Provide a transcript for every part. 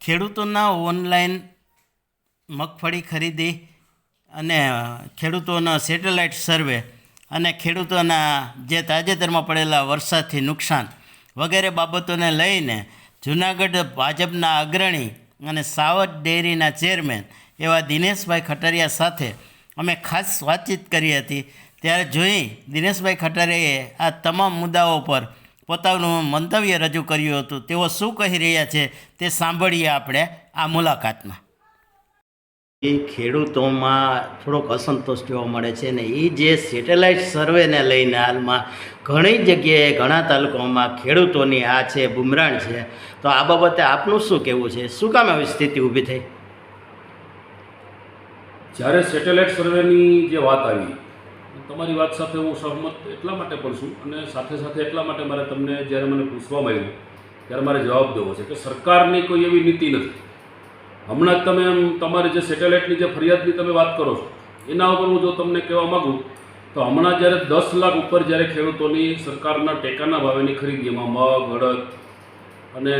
ખેડૂતોના ઓનલાઈન મગફળી ખરીદી અને ખેડૂતોનો સેટેલાઇટ સર્વે અને ખેડૂતોના જે તાજેતરમાં પડેલા વરસાદથી નુકસાન વગેરે બાબતોને લઈને જૂનાગઢ ભાજપના અગ્રણી અને સાવજ ડેરીના ચેરમેન એવા દિનેશભાઈ ખટરિયા સાથે અમે ખાસ વાતચીત કરી હતી. ત્યારે જોઈ દિનેશભાઈ ખટરિયાએ આ તમામ મુદ્દાઓ પર પોતાનું મંતવ્ય રજૂ કર્યું હતું. તેઓ શું કહી રહ્યા છે તે સાંભળીએ આપણે આ મુલાકાતમાં. એ ખેડૂતોમાં થોડોક અસંતોષ જોવા મળે છે ને એ જે સેટેલાઇટ સર્વેને લઈને હાલમાં ઘણી જગ્યાએ ઘણા તાલુકાઓમાં ખેડૂતોની આ છે બુમરાણ છે. તો આ બાબતે આપનું શું કહેવું છે? શું કામ આવી સ્થિતિ ઊભી થઈ? જ્યારે સેટેલાઇટ સર્વેની જે વાત આવી તમારી વાત સાથે હું સહમત એટલા માટે પણ છું અને સાથે સાથે એટલા માટે મારે તમને જ્યારે મને પૂછવામાં આવ્યું ત્યારે મારે જવાબ દેવો છે કે સરકારની કોઈ એવી નીતિ નથી. હમણાં જ તમે એમ તમારી જે સેટેલાઇટની જે ફરિયાદની તમે વાત કરો છો, એના ઉપર હું જો તમને કહેવા માગું, તો હમણાં જ્યારે દસ લાખ ઉપર જ્યારે ખેડૂતોની સરકારના ટેકાના ભાવેની ખરીદી, એમાં મગ અડદ અને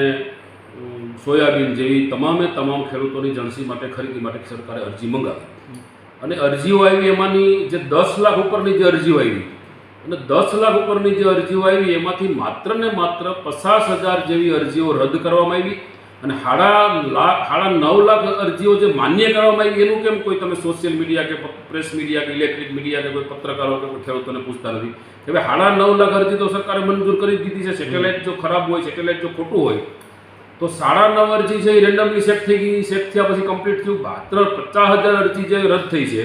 સોયાબીન જેવી તમામે તમામ ખેડૂતોની જણસી માટે, ખરીદી માટે સરકારે અરજી મંગાવી. અને અરજીઓ આવી એમાંની જે દસ લાખ ઉપરની જે અરજીઓ આવી, અને દસ લાખ ઉપરની જે અરજીઓ આવી, એમાંથી માત્ર ને માત્ર પચાસ હજાર જેવી અરજીઓ રદ કરવામાં આવી અને સાડા લાખ સાડા નવ લાખ અરજીઓ જે માન્ય કરવામાં આવી, એનું કેમ કોઈ તમે સોશિયલ મીડિયા કે પ્રેસ મીડિયા કે ઇલેક્ટ્રિક મીડિયા કે કોઈ પત્રકારો કે કોઈ ખેડૂતોને પૂછતા નથી? કે ભાઈ સાડા નવ લાખ અરજી તો સરકારે મંજૂર કરી દીધી છે સેટેલાઇટ જો ખરાબ હોય સેટેલાઇટ જો ખોટું હોય તો સાડા નવ અરજી છે એ રેન્ડમલી સેટ થઈ ગઈ સેટ થયા પછી કમ્પ્લીટ થયું. માત્ર પચાસ હજાર અરજી જે રદ થઈ છે,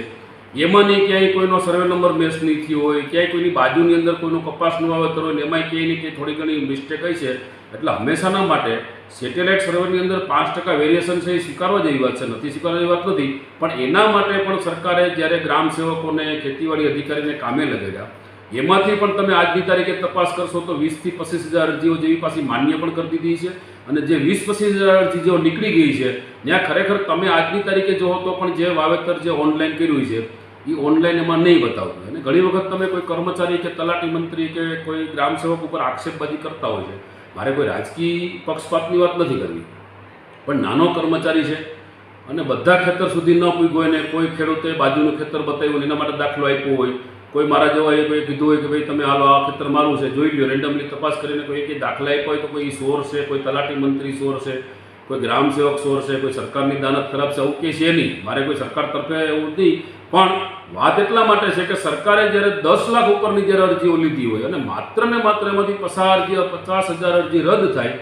એમાં નહીં ક્યાંય કોઈનો સર્વે નંબર મેચ નહીં થયો હોય, ક્યાંય કોઈની બાજુની અંદર કોઈનું કપાસનું વાવેતર હોય એમાંય ક્યાંય ને ક્યાંય થોડી ઘણી મિસ્ટેક હોય છે. એટલે હંમેશાના માટે સેટેલાઇટ સર્વેની અંદર પાંચ ટકા વેરિએશન છે એ સ્વીકારવા જેવી વાત છે. નથી સ્વીકારવા જેવી વાત નથી, પણ એના માટે પણ સરકારે જ્યારે ગ્રામ સેવકોને, ખેતીવાડી અધિકારીને કામે લગાડ્યા એમાંથી પણ તમે આજની તારીખે તપાસ કરશો તો વીસથી પચીસ હજાર અરજીઓ જેવી પાછી માન્ય પણ કરી દીધી છે. અને જે વીસ પચીસ હજાર અરજીઓ નીકળી ગઈ છે, ત્યાં ખરેખર તમે આજની તારીખે જોવો તો પણ જે વાવેતર જે ઓનલાઈન કર્યું છે, એ ઓનલાઈન એમાં નહીં બતાવતું. અને ઘણી વખત તમે કોઈ કર્મચારી કે તલાટી મંત્રી કે કોઈ ગ્રામ સેવક ઉપર આક્ષેપબાજી કરતા હોય છે. મારે કોઈ રાજકીય પક્ષપાતની વાત નથી કરવી. પણ નાનો કર્મચારી છે અને બધા ખેતર સુધી ન પૂગ્યો હોય ને કોઈ ખેડૂતે બાજુનું ખેતર બતાવ્યું એના માટે દાખલો આપ્યો હોય કોઈ મારા જેવા એ કોઈ કીધું હોય કે ભાઈ તમે હાલો આ ખેતર મારું છે, જોઈ લ્યો રેન્ડમલી તપાસ કરીને કોઈ એક દાખલા આપ્યો હોય તો કોઈ સોર છે, કોઈ તલાટી મંત્રી સોર છે, કોઈ ગ્રામ સેવક સોર છે, કોઈ સરકારની દાનત ખરાબ છે, આવું કે છે નહીં. મારે કોઈ સરકાર તરફે એવું નહીં પણ વાત એટલા માટે છે કે સરકારે જ્યારે દસ લાખ ઉપરની જ્યારે અરજીઓ લીધી હોય અને માત્ર ને માત્ર એમાંથી પસાર જે પચાસ હજાર અરજી રદ થાય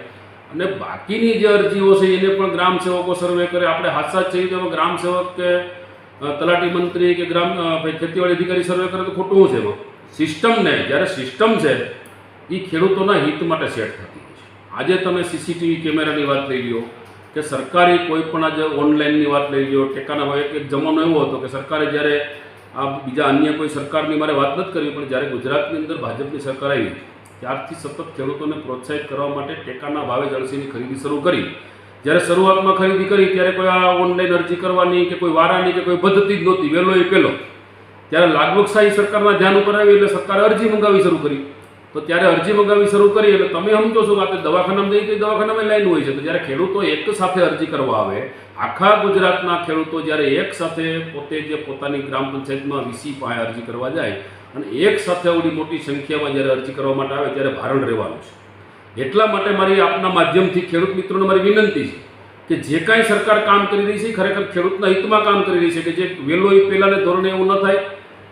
અને બાકીની જે અરજીઓ છે એને પણ ગ્રામ સેવકો સર્વે કરે, આપણે હાથસાથ છીએ તો એમાં ગ્રામ સેવક કે તલાટી મંત્રી કે ગ્રામ ખેતીવાડી અધિકારી સર્વે કરે તો ખોટું છે એમાં? સિસ્ટમને જ્યારે સિસ્ટમ છે એ ખેડૂતોના હિત માટે સેટ થતી છે. આજે તમે સીસીટીવી કેમેરાની વાત લઈ લો કે સરકારી કોઈ પણ આજે ઓનલાઈનની વાત લઈ લો ટેકાના ભાવે એક જમાનો એવો હતો કે સરકારે જ્યારે આ બીજા અન્ય કોઈ સરકારની મારે વાત નથી કરવી, પણ જ્યારે ગુજરાતની અંદર ભાજપની સરકાર આવી, ત્યારથી સતત ખેડૂતોને પ્રોત્સાહિત કરવા માટે ટેકાના ભાવે જળસીની ખરીદી શરૂ કરી. જ્યારે શરૂઆતમાં ખરીદી કરી, ત્યારે કોઈ આ ઓનલાઈન અરજી કરવાની કે કોઈ વારાની કે કોઈ પદ્ધતિ જ નહોતી, વહેલો એ પહેલો. ત્યારે લાગવકશાહી સરકારમાં ધ્યાન ઉપર આવી એટલે સરકારે અરજી મંગાવી શરૂ કરી. તો ત્યારે અરજી મંગાવી શરૂ કરી એટલે તમે સમજો છો કે દવાખાનામાં જઈએ તો દવાખાનામાં લાઈન હોય છે. તો જ્યારે ખેડૂતો એક સાથે અરજી કરવા આવે, આખા ગુજરાતના ખેડૂતો જ્યારે એક સાથે પોતે જે પોતાની ગ્રામ પંચાયતમાં વીસી પાસે અરજી કરવા જાય અને એક સાથે આવડી મોટી સંખ્યામાં જ્યારે અરજી કરવા માટે આવે, ત્યારે ભારણ રહેવાનું છે. એટલા માટે મારી આપના માધ્યમથી ખેડૂત મિત્રોને મારી વિનંતી છે કે જે કાંઈ સરકાર કામ કરી રહી છે ખરેખર ખેડૂતના હિતમાં કામ કરી રહી છે કે જે વહેલો એ પહેલાંને ધોરણે એવું ન થાય,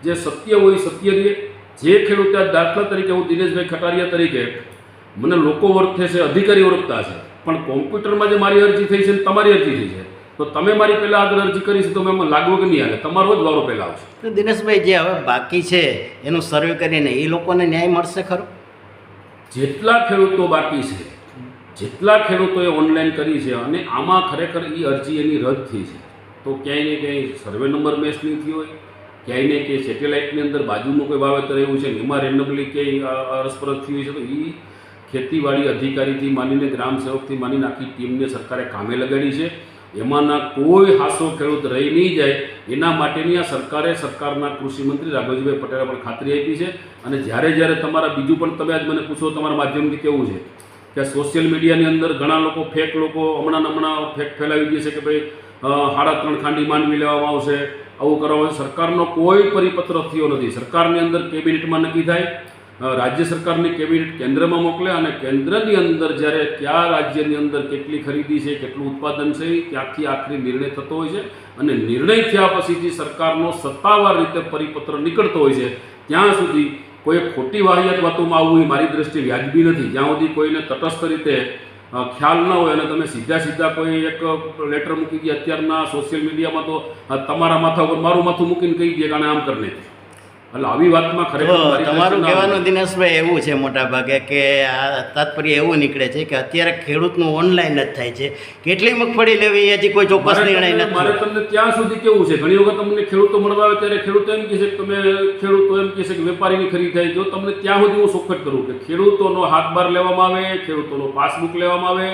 જે સત્ય હોય સત્ય રહે. જે ખેડૂત દાખલા તરીકે હું દિનેશભાઈ ખટારિયા તરીકે, મને લોકો ઓળખે છે અધિકારી ઓળખતા છે પણ કોમ્પ્યુટરમાં જે મારી અરજી થઈ છે ને તમારી અરજી થઈ છે, તો તમે મારી પહેલાં આગળ અરજી કરી છે તો મેં લાગવું કે નહીં આવે, તમારો જ વારો પહેલાં આવશે. દિનેશભાઈ, જે હવે બાકી છે, એનું સર્વે કરીને એ લોકોને ન્યાય મળશે ખરો? જેટલા ખેડૂતો બાકી છે, જેટલા ખેડૂતોએ ઓનલાઈન કરી છે અને આમાં ખરેખર એ અરજી એની રદ થઈ છે. તો ક્યાંય ને ક્યાંય સર્વે નંબર મેચ નહીં થયો હોય, ક્યાંય ને ક્યાંય સેટેલાઇટની અંદર બાજુનું કોઈ વાવેતર એવું છે એમાં રેન્ડમલી ક્યાંય અરસપરસ થયું છે, તો એ ખેતીવાડી અધિકારીથી માનીને ગ્રામ સેવકથી માનીને આખી ટીમને સરકારે કામે લગાડી છે. એમાંના કોઈ હાસો ખેડૂત રહી નહીં જાય, એના માટેની આ સરકારે સરકારના કૃષિમંત્રી રાઘવજીભાઈ પટેલે પણ ખાતરી આપી છે. અને જ્યારે જ્યારે તમારા બીજું પણ તમે આજ મને પૂછો, તમારા માધ્યમથી કેવું છે? કે સોશિયલ મીડિયાની અંદર ઘણા લોકો, ફેક લોકો હમણાં હમણાં ફેક ફેલાવી દે છે કે ભાઈ હાડા ત્રણ ખાંડી માનવી લેવામાં આવશે, આવું કરવામાં સરકારનો કોઈ પરિપત્ર થયો નથી. સરકારની અંદર કેબિનેટમાં નક્કી થાય રાજ્ય સરકારની કેબિનેટ કેન્દ્રમાં મોકલે અને કેન્દ્રની અંદર જ્યારે કયા રાજ્યની અંદર કેટલી ખરીદી છે, કેટલું ઉત્પાદન છે ક્યાંથી આખરી નિર્ણય થતો હોય છે અને નિર્ણય થયા પછી જે સરકારનો સત્તાવાર રીતે પરિપત્ર નીકળતો હોય છે, ત્યાં સુધી કોઈ ખોટી વાહિયાત વાતોમાં આવવું એ મારી દ્રષ્ટિએ વ્યાજબી નથી. જ્યાં સુધી કોઈને તટસ્થ રીતે ખ્યાલ ન હોય અને તમે સીધા સીધા કોઈ એક લેટર મૂકી દે, અત્યારના સોશિયલ મીડિયામાં તો તમારા માથા ઉપર મારું માથું મૂકીને કહી દે કે આને આમ કરીને એટલે આવી વાતમાં ખરેખર તમારું કહેવાનું દિનેશભાઈ એવું છે મોટા ભાગે કે આ તાત્પર્ય એવું નીકળે છે કે અત્યારે ખેડૂતનું ઓનલાઈન જ થાય છે. કેટલી મગફળી લેવી હજી કોઈ ચોક્કસ નિર્ણય નથી. મારે તમને ત્યાં સુધી કેવું છે? ઘણી વખત તમને ખેડૂતો મળવા આવે ત્યારે ખેડૂતો એમ કહે છે કે તમે ખેડૂતો એમ કહે છે કે વેપારીની ખરીદી થાય. જો તમને ત્યાં સુધી હું ચોખવટ કરું કે ખેડૂતોનો હાથ બાર લેવામાં આવે ખેડૂતોનો પાસબુક લેવામાં આવે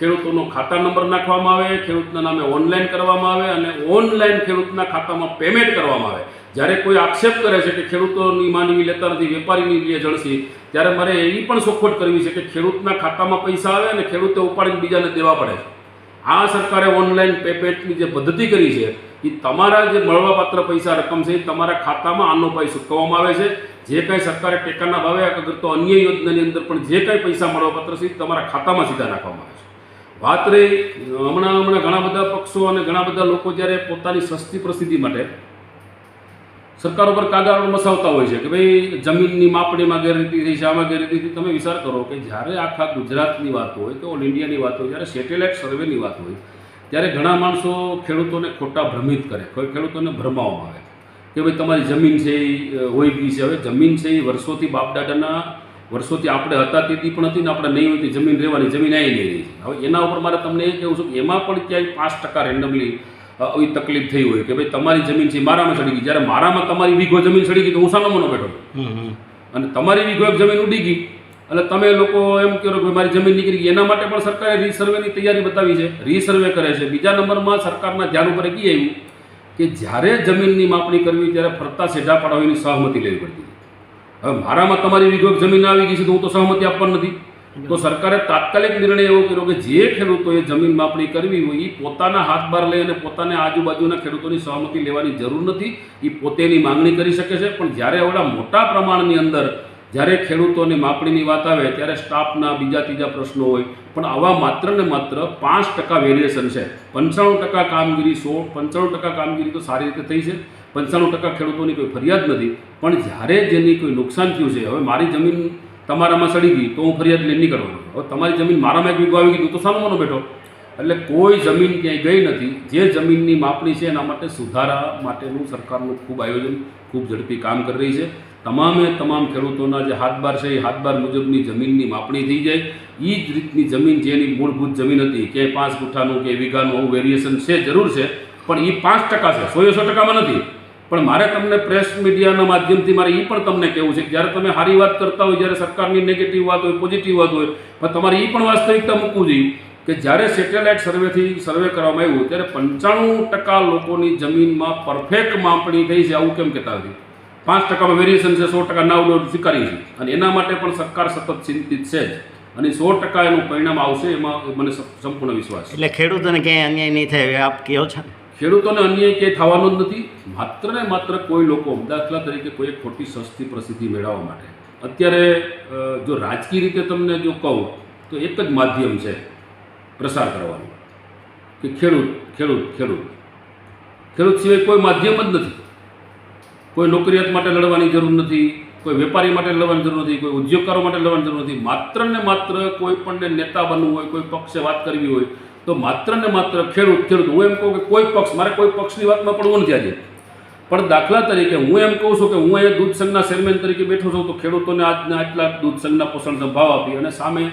ખેડૂતોનો ખાતા નંબર નાખવામાં આવે ખેડૂતના નામે ઓનલાઈન કરવામાં આવે અને ઓનલાઈન ખેડૂતના ખાતામાં પેમેન્ટ કરવામાં આવે. જ્યારે કોઈ આક્ષેપ કરે છે કે ખેડૂતોની માનવી લેતા નથી, વેપારીની લે જણસી, ત્યારે મારે એવી પણ સોખવટ કરવી છે કે ખેડૂતના ખાતામાં પૈસા આવે અને ખેડૂતે ઉપાડીને બીજાને દેવા પડે છે. આ સરકારે ઓનલાઈન પેમેન્ટની જે પદ્ધતિ કરી છે એ તમારા જે મળવાપાત્ર પૈસા રકમ છે એ તમારા ખાતામાં આનો પાઈ ચૂકવવામાં આવે છે. જે કાંઈ સરકારે ટેકાના ભાવે અગર તો અન્ય યોજનાની અંદર પણ જે કાંઈ પૈસા મળવાપાત્ર છે એ તમારા ખાતામાં સીધા નાખવામાં આવે છે. વાત રહી હમણાં હમણાં ઘણા બધા પક્ષો અને ઘણા બધા લોકો જ્યારે પોતાની સસ્તી પ્રસિદ્ધિ માટે સરકાર ઉપર કાગળ મસાવતા હોય છે કે ભાઈ જમીનની માપણીમાં ગેરરીતિ થઈ છે, આમાં ગેરરીતિ થઈ તમે વિચાર કરો કે જ્યારે આખા ગુજરાતની વાત હોય કે ઓલ ઇન્ડિયાની વાત હોય, જ્યારે સેટેલાઇટ સર્વેની વાત હોય, ત્યારે ઘણા માણસો ખેડૂતોને ખોટા ભ્રમિત કરે. ખેડૂતોને ભ્રમાવવામાં આવે કે ભાઈ તમારી જમીન છે એ હોય ગઈ છે. હવે જમીન છે એ વર્ષોથી બાપદાદાના, વર્ષોથી આપણે હતા તેથી પણ હતી ને આપણે નહીં હતી, જમીન રહેવાની, જમીન આવી નહીં રહી છે. હવે એના ઉપર મારે તમને એ કહેવું છું કે એમાં પણ ક્યાંય પાંચ ટકા રેન્ડમલી આવી તકલીફ થઈ હોય કે ભાઈ તમારી જમીન છે મારામાં ચડી ગઈ. જ્યારે મારામાં તમારી વીઘો જમીન ચડી ગઈ તો હું સાનો બેઠો. અને તમારી વીઘો એક જમીન ઉડી ગઈ. એટલે તમે લોકો એમ કહો કે મારી જમીન નીકળી ગઈ. એના માટે પણ સરકારે રીસર્વેની તૈયારી બતાવી છે. રીસર્વે કરે છે. બીજા નંબરમાં સરકારના ધ્યાન ઉપર કી આવ્યું કે જ્યારે જમીનની માપણી કરવી ત્યારે ફરતા સેઢા પડાવીની સહમતિ લેવી પડતી. હવે મારામાં તમારી વીઘો જમીન આવી ગઈ છે તો હું તો સહમતિ આપવાની નથી. તો સરકારે તાત્કાલિક નિર્ણય એવો કર્યો કે જે ખેડૂતોએ જમીન માપણી કરવી હોય એ પોતાના હાથ બાર લઈ અને પોતાને આજુબાજુના ખેડૂતોની સહમતી લેવાની જરૂર નથી. એ પોતેની માંગણી કરી શકે છે. પણ જ્યારે એવડા મોટા પ્રમાણની અંદર જ્યારે ખેડૂતોની માપણીની વાત આવે, ત્યારે સ્ટાફના બીજા ત્રીજા પ્રશ્નો હોય. પણ આવા માત્ર ને માત્ર પાંચ ટકા વેરિએશન છે. પંચાણું ટકા કામગીરી સો, પંચાણું ટકા કામગીરી તો સારી રીતે થઈ છે. પંચાણું ટકા ખેડૂતોની કોઈ ફરિયાદ નથી. પણ જ્યારે જેની કોઈ નુકસાન થયું છે, હવે મારી જમીન તમારામાં સડી ગઈ તો હું ફરિયાદ લઈને નીકળવાનો હવે તમારી જમીન મારામાં એક વીઘો આવી ગઈ તું તો સાનો મનો બેઠો. એટલે કોઈ જમીન ક્યાંય ગઈ નથી. જે જમીનની માપણી છે એના માટે સુધારા માટેનું સરકારનું ખૂબ આયોજન, ખૂબ ઝડપી કામ કરી રહી છે. તમામે તમામ ખેડૂતોના જે હાથબાર છે એ હાથબાર મુજબની જમીનની માપણી થઈ જાય. એ જ રીતની જમીન જેની મૂળભૂત જમીન હતી, કે પાંચ ગુઠ્ઠાનું, કે વીઘાનું, આવું વેરિએશન છે, જરૂર છે. પણ એ પાંચ ટકા છે. સો સો ટકામાં નથી. પણ મારે તમને પ્રેસ મીડિયાના માધ્યમથી મારે એ પણ તમને કહેવું છે કે જ્યારે તમે સારી વાત કરતા હોય, જ્યારે સરકારની નેગેટિવ વાત હોય પોઝિટિવ વાત હોય, પણ તમારે એ પણ વાસ્તવિકતા મૂકવું જોઈએ કે જ્યારે સેટેલાઇટ સર્વેથી સર્વે કરવામાં આવ્યું ત્યારે પંચાણું ટકા લોકોની જમીનમાં પરફેક્ટ માપણી થઈ છે, આવું કેમ કહેતા હતી પાંચ ટકામાં વેરિએશન છે, સો ટકા નાવ દોડ સ્વીકારી છે અને એના માટે પણ સરકાર સતત ચિંતિત છે જ. અને સો ટકા એનું પરિણામ આવશે, એમાં મને સંપૂર્ણ વિશ્વાસ એટલે ખેડૂતોને ક્યાંય અન્યાય નહીં થાય આપ કહો છો ને? ખેડૂતોને અન્યાય ક્યાંય થવાનો જ નથી. માત્ર ને માત્ર કોઈ લોકો દાખલા તરીકે કોઈ ખોટી સસ્તી પ્રસિદ્ધિ મેળવવા માટે. અત્યારે જો રાજકીય રીતે તમને જો કહું, તો એક જ માધ્યમ છે પ્રસાર કરવાનું. કે ખેડૂત ખેડૂત ખેડૂત. ખેડૂત સિવાય કોઈ માધ્યમ જ નથી. કોઈ નોકરિયાત માટે લડવાની જરૂર નથી, કોઈ વેપારી માટે લડવાની જરૂર નથી, કોઈ ઉદ્યોગકારો માટે લડવાની જરૂર નથી. માત્ર ને માત્ર કોઈ પણ નેતા બનવું હોય, કોઈ પક્ષે વાત કરવી હોય તો માત્ર ને માત્ર ખેડૂત ખેડૂત, હું એમ કહું કે કોઈ પક્ષ, મારે કોઈ પક્ષની વાતમાં પડવું નથી આજે પણ દાખલા તરીકે હું એમ કહું છું કે હું એ દૂધ સંઘના ચેરમેન તરીકે બેઠો છું, તો ખેડૂતોને આજના આટલા દૂધ સંઘના પોષણનો ભાવ આપી અને સામે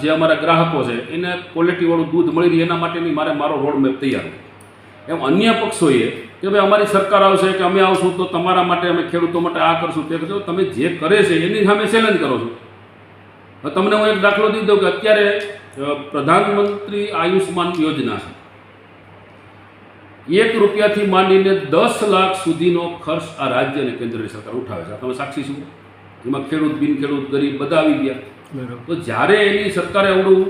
જે અમારા ગ્રાહકો છે, એને ક્વોલિટીવાળું દૂધ મળી રહે એના માટેની મારે મારો રોડમેપ તૈયાર એમ અન્ય પક્ષોએ કે ભાઈ અમારી સરકાર આવશે કે અમે આવશું, તો તમારા માટે, અમે ખેડૂતો માટે આ કરશું, તે કરશું. તમે જે કરે છે, એની સામે ચેલેન્જ કરો છો. તમને હું એક દાખલો દઈ દઉં કે અત્યારે પ્રધાનમંત્રી આયુષ્માન યોજના છે. એક રૂપિયાથી માંડીને દસ લાખ સુધીનો ખર્ચ આ રાજ્ય અને કેન્દ્રની સરકાર ઉઠાવે છે. તમે સાક્ષી શું એમાં ખેડૂત બિન ખેડૂત ગરીબ બધા આવી ગયા. તો જ્યારે એની સરકારે અવડું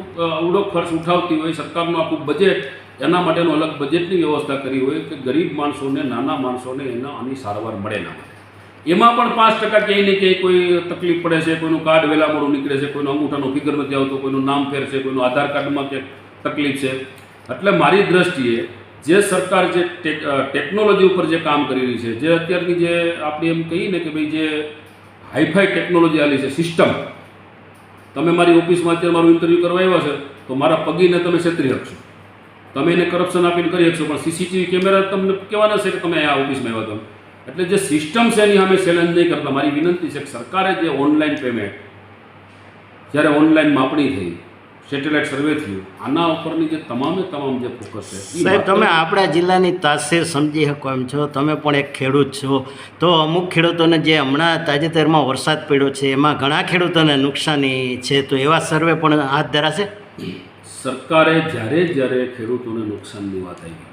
અવડો ખર્ચ ઉઠાવતી હોય સરકારનું આખું બજેટ એના માટેનું અલગ બજેટની વ્યવસ્થા કરી હોય કે ગરીબ માણસોને નાના માણસોને એના આની સારવાર મળે ના મળે. એમાં પણ પાંચ ટકા ક્યાંય ને ક્યાંય કોઈ તકલીફ પડે છે, કોઈનું કાર્ડ વહેલા મોડું નીકળે છે, કોઈનો અંગૂઠાનો ફિગર નથી આવતો, કોઈનું નામ ફેર છે, કોઈનું આધાર કાર્ડમાં ક્યાંક તકલીફ છે. એટલે મારી દ્રષ્ટિએ જે સરકાર જે ટેક ટેકનોલોજી ઉપર જે કામ કરી રહી છે, જે અત્યારની જે આપણે એમ કહીએ ને કે ભાઈ જે હાઈફાઈ ટેકનોલોજી આવેલી છે, સિસ્ટમ. તમે મારી ઓફિસમાં અત્યારે મારું ઇન્ટરવ્યૂ કરવા આવ્યા છે, તો મારા પગીને તમે છેતરી શકશો તમે એને કરપ્શન આપીને કરી શકશો પણ સીસીટીવી કેમેરા તમને કહેવાના છે કે તમે આ ઓફિસમાં આવ્યા તમે એટલે જે સિસ્ટમ છે એની અમે ચેલેન્જ નહીં કરતા. મારી વિનંતી છે કે સરકારે જે ઓનલાઈન પેમેન્ટ જ્યારે ઓનલાઈન માપણી થઈ સેટેલાઇટ સર્વે થયું આના ઉપરની જે તમામે તમામ જે ફોકસ છે સાહેબ તમે આપણા જિલ્લાની તાસીર સમજી શકો એમ છો. તમે પણ એક ખેડૂત છો. તો અમુક ખેડૂતોને જે હમણાં તાજેતરમાં વરસાદ પડ્યો છે એમાં ઘણા ખેડૂતોને નુકસાની છે. તો એવા સર્વે પણ હાથ ધરાશે? સરકારે જ્યારે જ્યારે ખેડૂતોને નુકસાનની વાત આવી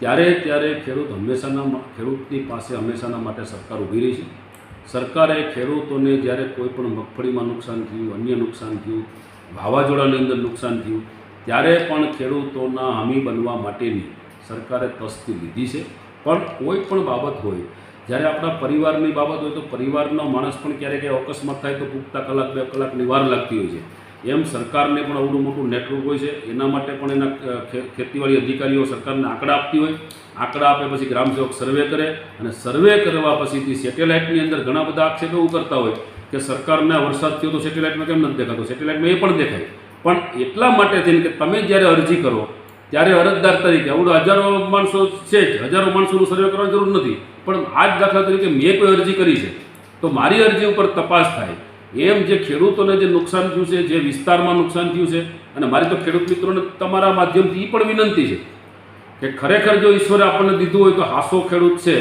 ત્યારે ત્યારે ખેડૂત હંમેશાના ખેડૂતની પાસે હંમેશાના માટે સરકાર ઊભી રહી છે. સરકારે ખેડૂતોને જ્યારે કોઈ પણ મગફળીમાં નુકસાન થયું, અન્ય નુકસાન થયું, વાવાઝોડાની અંદર નુકસાન થયું, ત્યારે પણ ખેડૂતોના હામી બનવા માટેની સરકારે તસ્તી લીધી છે. પણ કોઈ પણ બાબત હોય, જ્યારે આપણા પરિવારની બાબત હોય તો પરિવારનો માણસ પણ ક્યારેક અકસ્માત થાય તો પૂગતા કલાક, બે કલાકની વાર લાગતી હોય છે. એમ સરકારને પણ અવડું મોટું નેટવર્ક હોય છે. એના માટે પણ એના ખેતીવાડી અધિકારીઓ સરકારને આંકડા આપતી હોય. આંકડા આપે પછી ગ્રામસેવક સર્વે કરે અને સર્વે કરવા પછીથી સેટેલાઇટની અંદર ઘણા બધા આક્ષેપ એવું કરતા હોય કે સરકારના વરસાદ થયો તો સેટેલાઇટમાં કેમ નથી દેખાતો? સેટેલાઇટમાં એ પણ દેખાય. પણ એટલા માટે થઈને કે તમે જ્યારે અરજી કરો, ત્યારે અરજદાર તરીકે આવડું હજારો માણસો છે જ, હજારો માણસોનું સર્વે કરવાની જરૂર નથી. પણ આ જ દાખલા તરીકે મેં કોઈ અરજી કરી છે. તો મારી અરજી ઉપર તપાસ થાય. એમ જે ખેડૂતોને જે નુકસાન થયું છે, જે વિસ્તારમાં નુકસાન થયું છે, અને મારી તો ખેડૂત મિત્રોને તમારા માધ્યમથી એ પણ વિનંતી છે કે ખરેખર જો ઈશ્વરે આપણને દીધું હોય તો હાસો ખેડૂત છે.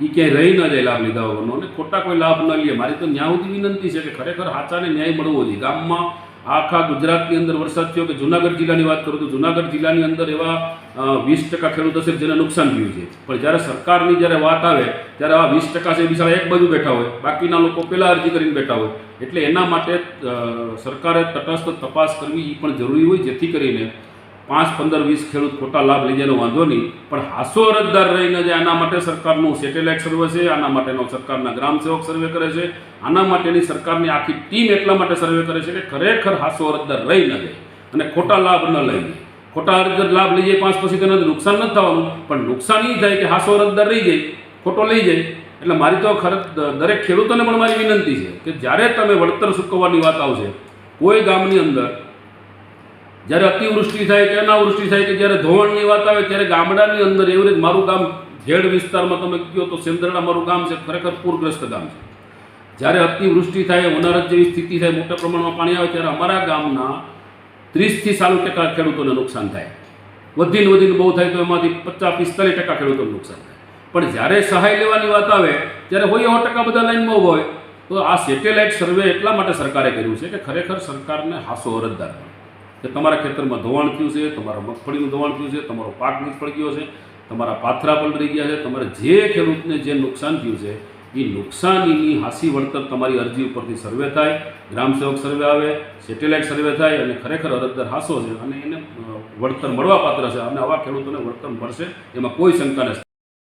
એ ક્યાંય રહી ન જાય લાભ લીધા વગરનો, અને ખોટા કોઈ લાભ ન લે. મારી તો ન્યાય સુધી વિનંતી છે કે ખરેખર હાચાને ન્યાય મળવો જોઈએ. ગામમાં આખા ગુજરાતની અંદર વરસાદ થયો કે જુનાગઢ જિલ્લાની વાત કરું તો જુનાગઢ જિલ્લાની અંદર એવા વીસ ટકા ખેડૂત હશે જેને નુકસાન થયું છે. પણ જ્યારે સરકારની જ્યારે વાત આવે, ત્યારે આ વીસ ટકા છે બિચારા એક બાજુ બેઠા હોય, બાકીના લોકો પહેલાં અરજી કરીને બેઠા હોય. એટલે એના માટે સરકારે તટસ્થ તપાસ કરવી એ પણ જરૂરી હોય, જેથી કરીને પાંચ, પંદર, વીસ ખેડૂત ખોટા લાભ લઈ જાય વાંધો નહીં, પણ હાસો અરજદાર રહીને જાય આના માટે સરકારનું સેટેલાઇટ સર્વે છે, આના માટેનો સરકારના ગ્રામ સેવક સર્વે કરે છે, આના માટેની સરકારની આખી ટીમ એટલા માટે સર્વે કરે છે કે ખરેખર હાસો અરજદાર રહી ન જાય અને ખોટા લાભ ન લઈ જાય. ખોટા અરજદાર લાભ લઈ જાય પાંચ, પછી તેને નુકસાન નથી થવાનું, પણ નુકસાન એ થાય કે હાસો અરજદાર રહી જાય, ખોટો લઈ જાય. એટલે મારી તો ખરે દરેક ખેડૂતોને પણ મારી વિનંતી છે કે જ્યારે તમે વળતર ચૂકવવાની વાત આવશે, કોઈ ગામની અંદર જ્યારે અતિવૃષ્ટિ થાય કે અનાવૃષ્ટિ થાય કે જ્યારે ધોવાણની વાત આવે ત્યારે ગામડાની અંદર એવરેજ મારું ગામ ઝેડ વિસ્તારમાં તમે કહો તો સેન્દ્રડા મારું ગામ છે, ખરેખર પૂરગ્રસ્ત ગામ છે. જ્યારે અતિવૃષ્ટિ થાય હોનારત જેવી સ્થિતિ થાય, મોટા પ્રમાણમાં પાણી આવે ત્યારે અમારા ગામના ત્રીસથી સારું ટકા ખેડૂતોને નુકસાન થાય. વધીને વધીને બહુ થાય તો એમાંથી પચાસ પિસ્તાલીસ ટકા ખેડૂતોને નુકસાન થાય. પણ જ્યારે સહાય લેવાની વાત આવે, ત્યારે હોય સો ટકા બધા લાઈનમાં હોય. તો આ સેટેલાઇટ સર્વે એટલા માટે સરકારે કર્યું છે કે ખરેખર સરકારને હાસો અરજદાર કે તમારા ખેતરમાં ધોવાણ થયું છે, તમારા મગફળીનું ધોવાણ થયું છે, તમારો પાક નિષ્ફળ ગયો છે, તમારા પાથરા પલળી ગયા છે, તમારે જે ખેડૂતને જે નુકસાન થયું છે એ નુકસાનીની હાસી વળતર તમારી અરજી ઉપરથી સર્વે થાય, ગ્રામ સેવક સર્વે આવે, સેટેલાઇટ સર્વે થાય અને ખરેખર અરજદાર હાસો છે અને એને વળતર મળવા પાત્ર છે અને આવા ખેડૂતોને વળતર મળશે, એમાં કોઈ શંકા નથી.